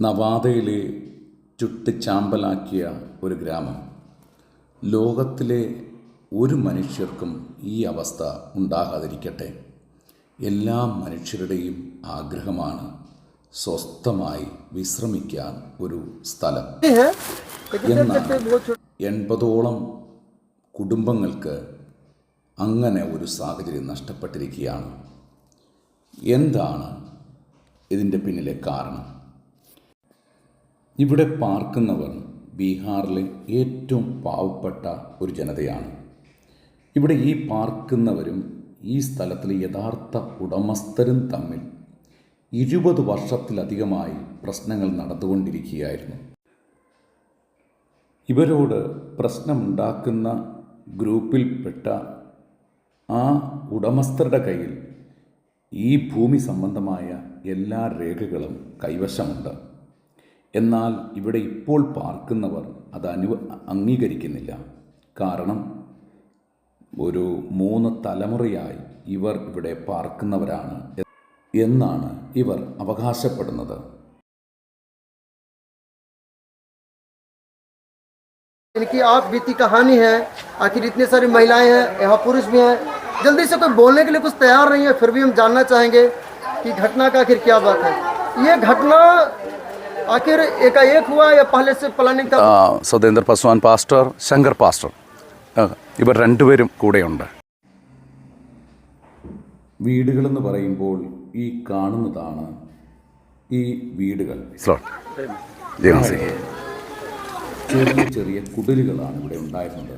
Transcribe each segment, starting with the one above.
നവാദയിലെ ചുട്ടുചാമ്പലാക്കിയ ഒരു ഗ്രാമം. ലോകത്തിലെ ഒരു മനുഷ്യർക്കും ഈ അവസ്ഥ ഉണ്ടാകാതിരിക്കട്ടെ. എല്ലാ മനുഷ്യരുടെയും ആഗ്രഹമാണ് സ്വസ്ഥമായി വിശ്രമിക്കാൻ ഒരു സ്ഥലം. എന്നാൽ എൺപതോളം കുടുംബങ്ങൾക്ക് അങ്ങനെ ഒരു സാഹചര്യം നഷ്ടപ്പെട്ടിരിക്കുകയാണ്. എന്താണ് ഇതിന്റെ പിന്നിലെ കാരണം? ഇവിടെ പാർക്കുന്നവർ ബീഹാറിലെ ഏറ്റവും പാവപ്പെട്ട ഒരു ജനതയാണ്. ഇവിടെ ഈ പാർക്കുന്നവരും ഈ സ്ഥലത്തിലെ യഥാർത്ഥ ഉടമസ്ഥരും തമ്മിൽ ഇരുപത് വർഷത്തിലധികമായി പ്രശ്നങ്ങൾ നടന്നുകൊണ്ടിരിക്കുകയായിരുന്നു. ഇവരോട് പ്രശ്നമുണ്ടാക്കുന്ന ഗ്രൂപ്പിൽപ്പെട്ട ആ ഉടമസ്ഥരുടെ കയ്യിൽ ഈ ഭൂമി സംബന്ധമായ എല്ലാ രേഖകളും കൈവശമുണ്ട്. എന്നാൽ ഇവിടെ ഇപ്പോൾ പാർക്കുന്നവർ അത് അനു അംഗീകരിക്കുന്നില്ല കാരണം ഒരു മൂന്ന് തലമുറയായി ഇവർ ഇവിടെ പാർക്കുന്നവരാണ് എന്നാണ് ഇവർ അവകാശപ്പെടുന്നത് इनकी आप बीती कहानी है आखिर इतने सारी महिलाएं हैं यहाँ पुरुष भी हैं जल्दी से कोई बोलने के लिए कुछ तैयार नहीं है फिर भी हम जानना चाहेंगे कि घटना का आखिर क्या बात है ये घटना आखिर एकाएक हुआ या पहले से प्लानिंग था സതേന്ദ്ര പസ്വാൻ പാസ്റ്റർ ശങ്കർ പാസ്റ്റർ ആ, ഇവർ രണ്ടുപേരും കൂടെയുണ്ട് വീടുകളെന്ന് പറയുമ്പോൾ ഈ കാണുന്നതാണ് ഈ വീടുകൾ ചെറിയ ചെറിയ കുടിലുകളാണ് ഇവിടെ ഉണ്ടായിരുന്നത്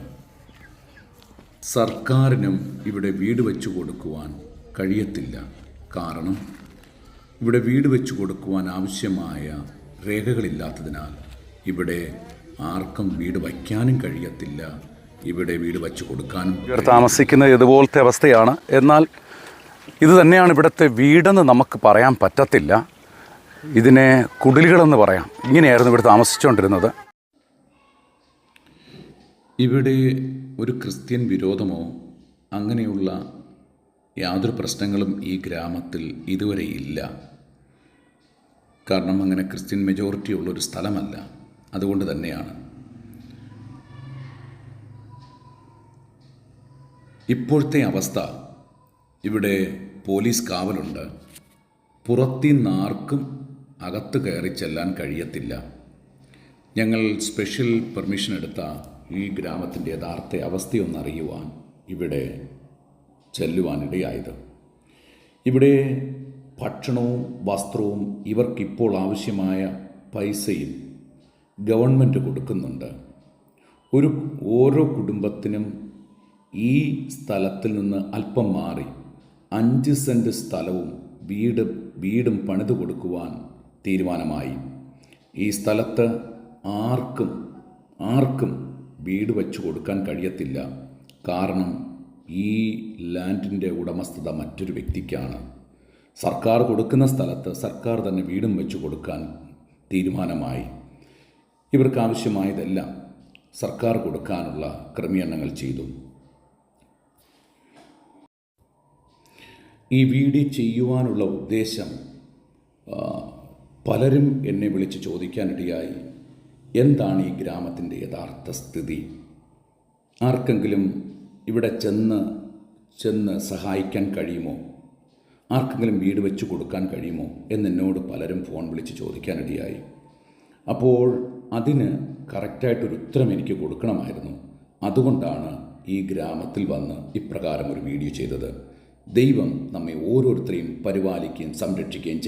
സർക്കാരിനും ഇവിടെ വീട് വെച്ചു കൊടുക്കുവാൻ കഴിയത്തില്ല കാരണം ഇവിടെ വീട് വെച്ചു കൊടുക്കുവാൻ ആവശ്യമായ രേഖകളില്ലാത്തതിനാൽ ഇവിടെ ആർക്കും വീട് വയ്ക്കാനും കഴിയത്തില്ല. ഇവിടെ വീട് വെച്ചു കൊടുക്കാനും ഇവർ താമസിക്കുന്ന ഇതുപോലത്തെ അവസ്ഥയാണ്. എന്നാൽ ഇത് തന്നെയാണ് ഇവിടുത്തെ വീടെന്ന് നമുക്ക് പറയാൻ പറ്റത്തില്ല. ഇതിനെ കുടിലുകളെന്ന് പറയാം. ഇങ്ങനെയായിരുന്നു ഇവിടെ താമസിച്ചുകൊണ്ടിരുന്നത്. ഇവിടെ ഒരു ക്രിസ്ത്യൻ വിരോധമോ അങ്ങനെയുള്ള യാതൊരു പ്രശ്നങ്ങളും ഈ ഗ്രാമത്തിൽ ഇതുവരെ ഇല്ല. കാരണം അങ്ങനെ ക്രിസ്ത്യൻ മെജോറിറ്റി ഉള്ളൊരു സ്ഥലമല്ല. അതുകൊണ്ട് തന്നെയാണ്. ഇപ്പോഴത്തെ അവസ്ഥ ഇവിടെ പോലീസ് കാവലുണ്ട്. പുറത്തുനിന്ന് ആർക്കും അകത്ത് കയറി ചെല്ലാൻ കഴിയത്തില്ല. ഞങ്ങൾ സ്പെഷ്യൽ പെർമിഷൻ എടുത്ത ഈ ഗ്രാമത്തിന്റെ യഥാർത്ഥ അവസ്ഥയൊന്നറിയുവാൻ ഇവിടെ ചെല്ലുവാനിടയായത്. ഇവിടെ ഭക്ഷണവും വസ്ത്രവും ഇവർക്കിപ്പോൾ ആവശ്യമായ പൈസയും ഗവൺമെന്റ് കൊടുക്കുന്നുണ്ട്. ഒരു ഓരോ കുടുംബത്തിനും ഈ സ്ഥലത്തിൽ നിന്ന് അല്പം മാറി അഞ്ച് സെന്റ് സ്ഥലവും വീട് വീടും പണിത് കൊടുക്കുവാൻ തീരുമാനമായി. ഈ സ്ഥലത്ത് ആർക്കും ആർക്കും വീട് വച്ചു കൊടുക്കാൻ കഴിയത്തില്ല. കാരണം ഈ ലാൻഡിന്റെ ഉടമസ്ഥത മറ്റൊരു വ്യക്തിക്കാണ്. സർക്കാർ കൊടുക്കുന്ന സ്ഥലത്ത് സർക്കാർ തന്നെ വീടും വെച്ച് കൊടുക്കാൻ തീരുമാനമായി. ഇവർക്ക് ആവശ്യമായതെല്ലാം സർക്കാർ കൊടുക്കാനുള്ള ക്രമീകരണങ്ങൾ ചെയ്തു. ഈ വീട് ചെയ്യുവാനുള്ള ഉദ്ദേശം പലരും എന്നെ വിളിച്ച് ചോദിക്കാനിടയായി. എന്താണ് ഈ ഗ്രാമത്തിന്റെ യഥാർത്ഥ സ്ഥിതി? ആർക്കെങ്കിലും ഇവിടെ ചെന്ന് ചെന്ന് സഹായിക്കാൻ കഴിയുമോ? ആർക്കെങ്കിലും വീട് വെച്ച് കൊടുക്കാൻ കഴിയുമോ എന്നെന്നോട് പലരും ഫോൺ വിളിച്ച് ചോദിക്കാനിടയായി. അപ്പോൾ അതിന് കറക്റ്റായിട്ടൊരു ഉത്തരം എനിക്ക് കൊടുക്കണമായിരുന്നു. അതുകൊണ്ടാണ് ഈ ഗ്രാമത്തിൽ വന്ന് ഇപ്രകാരം ഒരു വീഡിയോ ചെയ്തത്. ദൈവം നമ്മെ ഓരോരുത്തരെയും പരിപാലിക്കുകയും സംരക്ഷിക്കുകയും